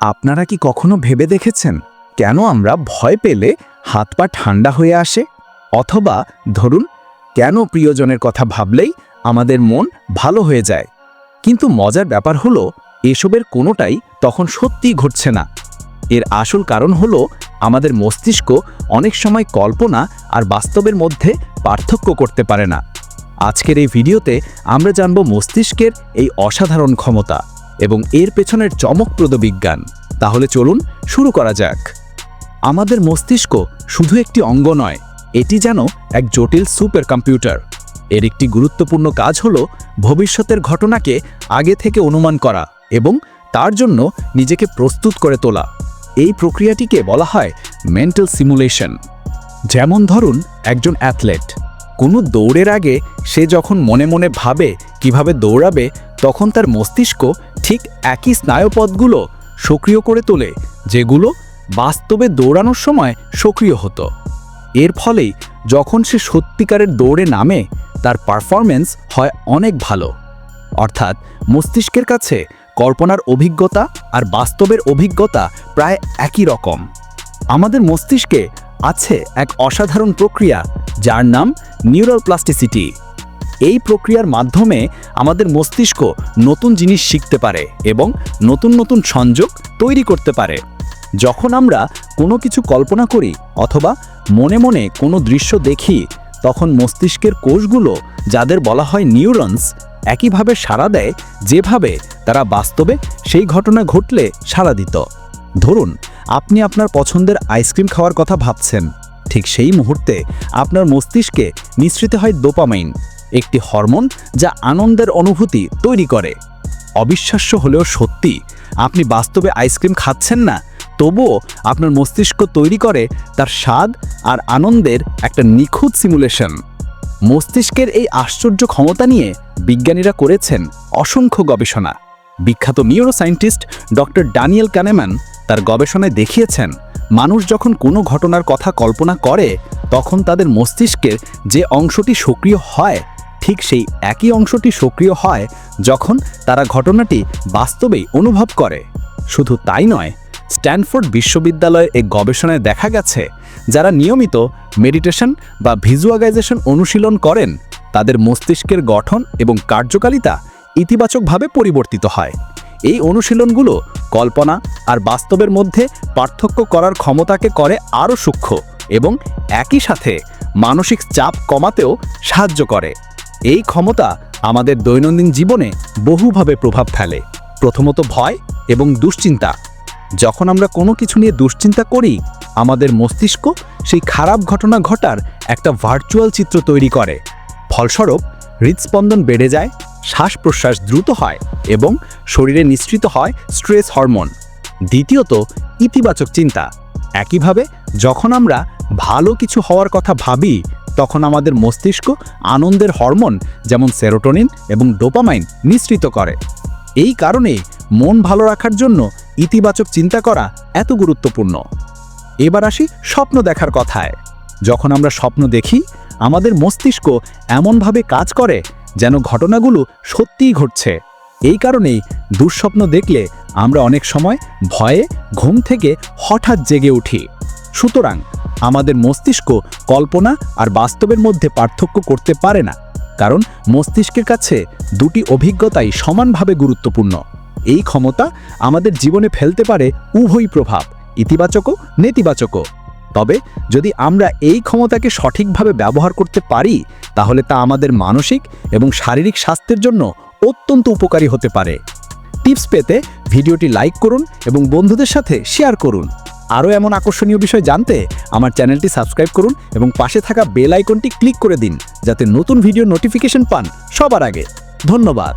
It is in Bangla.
আপনারা কি কখনো ভেবে দেখেছেন কেন আমরা ভয় পেলে হাত পা ঠান্ডা হয়ে আসে? অথবা ধরুন, কেন প্রিয়জনের কথা ভাবলেই আমাদের মন ভালো হয়ে যায়? কিন্তু মজার ব্যাপার হলো, এসবের কোনোটাই তখন সত্যিই ঘটছে না। এর আসল কারণ হলো, আমাদের মস্তিষ্ক অনেক সময় কল্পনা আর বাস্তবের মধ্যে পার্থক্য করতে পারে না। আজকের এই ভিডিওতে আমরা জানব মস্তিষ্কের এই অসাধারণ ক্ষমতা। এবং এর পেছনের চমকপ্রদ বিজ্ঞান। তাহলে চলুন শুরু করা যাক। আমাদের মস্তিষ্ক শুধু একটি অঙ্গ নয়, এটি যেন এক জটিল সুপার কম্পিউটার এর একটি গুরুত্বপূর্ণ কাজ হল ভবিষ্যতের ঘটনাকে আগে থেকে অনুমান করা এবং তার জন্য নিজেকে প্রস্তুত করে তোলা। এই প্রক্রিয়াটিকে বলা হয় মেন্টাল সিমুলেশন। যেমন ধরুন, একজন অ্যাথলেট। কোনো দৌড়ের আগে সে যখন মনে মনে ভাবে কীভাবে দৌড়াবে, তখন তার মস্তিষ্ক ঠিক একই স্নায়ুপথগুলো সক্রিয় করে তোলে, যেগুলো বাস্তবে দৌড়ানোর সময় সক্রিয় হতো। এর ফলেই যখন সে সত্যিকারের দৌড়ে নামে, তার পারফরম্যান্স হয় অনেক ভালো। অর্থাৎ মস্তিষ্কের কাছে কল্পনার অভিজ্ঞতা আর বাস্তবের অভিজ্ঞতা প্রায় একই রকম। আমাদের মস্তিষ্কে আছে এক অসাধারণ প্রক্রিয়া, যার নাম নিউরাল প্লাস্টিসিটি। এই প্রক্রিয়ার মাধ্যমে আমাদের মস্তিষ্ক নতুন জিনিস শিখতে পারে এবং নতুন নতুন সংযোগ তৈরি করতে পারে। যখন আমরা কোনো কিছু কল্পনা করি অথবা মনে মনে কোনো দৃশ্য দেখি, তখন মস্তিষ্কের কোষগুলো, যাদের বলা হয় নিউরনস, একইভাবে সাড়া দেয় যেভাবে তারা বাস্তবে সেই ঘটনা ঘটলে সাড়া দিত। ধরুন, আপনি আপনার পছন্দের আইসক্রিম খাওয়ার কথা ভাবছেন। ঠিক সেই মুহূর্তে আপনার মস্তিষ্কে মিশ্রিত হয় ডোপামাইন। একটি হরমোন যা আনন্দের অনুভূতি তৈরি করে। অবিশ্বাস্য হলেও সত্যি, আপনি বাস্তবে আইসক্রিম খাচ্ছেন না, তবুও আপনার মস্তিষ্ক তৈরি করে তার স্বাদ আর আনন্দের একটা নিখুঁত সিমুলেশন মস্তিষ্কের এই আশ্চর্য ক্ষমতা নিয়ে বিজ্ঞানীরা করেছেন অসংখ্য গবেষণা। বিখ্যাত নিউরোসায়েন্টিস্ট ডক্টর ড্যানিয়েল ক্যানেম্যান তার গবেষণায় দেখিয়েছেন, মানুষ যখন কোনো ঘটনার কথা কল্পনা করে, তখন তাদের মস্তিষ্কের যে অংশটি সক্রিয় হয় ঠিক সেই একই অংশটি সক্রিয় হয় যখন তারা ঘটনাটি বাস্তবেই অনুভব করে। শুধু তাই নয়, স্ট্যানফোর্ড বিশ্ববিদ্যালয়ের এক গবেষণায় দেখা গেছে, যারা নিয়মিত মেডিটেশন বা ভিজুয়ালাইজেশন অনুশীলন করেন, তাদের মস্তিষ্কের গঠন এবং কার্যকারিতা ইতিবাচকভাবে পরিবর্তিত হয়। এই অনুশীলনগুলো কল্পনা আর বাস্তবের মধ্যে পার্থক্য করার ক্ষমতাকে করে আরও সূক্ষ্ম এবং একই সাথে মানসিক চাপ কমাতেও সাহায্য করে। এই ক্ষমতা আমাদের দৈনন্দিন জীবনে বহুভাবে প্রভাব ফেলে। প্রথমত ভয় এবং দুশ্চিন্তা। যখন আমরা কোনো কিছু নিয়ে দুশ্চিন্তা করি, আমাদের মস্তিষ্ক সেই খারাপ ঘটনা ঘটার একটা ভার্চুয়াল চিত্র তৈরি করে। ফলস্বরূপ হৃদস্পন্দন বেড়ে যায় শ্বাস প্রশ্বাস দ্রুত হয় এবং শরীরে নিঃসৃত হয় স্ট্রেস হরমোন দ্বিতীয়ত, ইতিবাচক চিন্তা। একইভাবে, যখন আমরা ভালো কিছু হওয়ার কথা ভাবি তখন আমাদের মস্তিষ্ক আনন্দের হরমোন, যেমন সেরোটোনিন এবং ডোপামাইন, নিঃসৃত করে। এই কারণে মন ভালো রাখার জন্য ইতিবাচক চিন্তা করা এত গুরুত্বপূর্ণ। এবার আসি স্বপ্ন দেখার কথায়। যখন আমরা স্বপ্ন দেখি, আমাদের মস্তিষ্ক এমনভাবে কাজ করে যেন ঘটনাগুলো সত্যিই ঘটছে। এই কারণেই দুঃস্বপ্ন দেখলে আমরা অনেক সময় ভয়ে ঘুম থেকে হঠাৎ জেগে উঠি। সুতরাং আমাদের মস্তিষ্ক কল্পনা আর বাস্তবের মধ্যে পার্থক্য করতে পারে না। কারণ মস্তিষ্কের কাছে দুটি অভিজ্ঞতাই সমানভাবে গুরুত্বপূর্ণ। এই ক্ষমতা আমাদের জীবনে ফেলতে পারে উভয় প্রভাব, ইতিবাচকও, নেতিবাচকও। তবে যদি আমরা এই ক্ষমতাকে সঠিকভাবে ব্যবহার করতে পারি, তাহলে তা আমাদের মানসিক এবং শারীরিক স্বাস্থ্যের জন্য অত্যন্ত উপকারী হতে পারে। টিপস পেতে ভিডিওটি লাইক করুন এবং বন্ধুদের সাথে শেয়ার করুন। আরও এমন আকর্ষণীয় বিষয় জানতে আমার চ্যানেলটি সাবস্ক্রাইব করুন এবং পাশে থাকা বেল আইকনটি ক্লিক করে দিন, যাতে নতুন ভিডিও নোটিফিকেশন পান সবার আগে। ধন্যবাদ।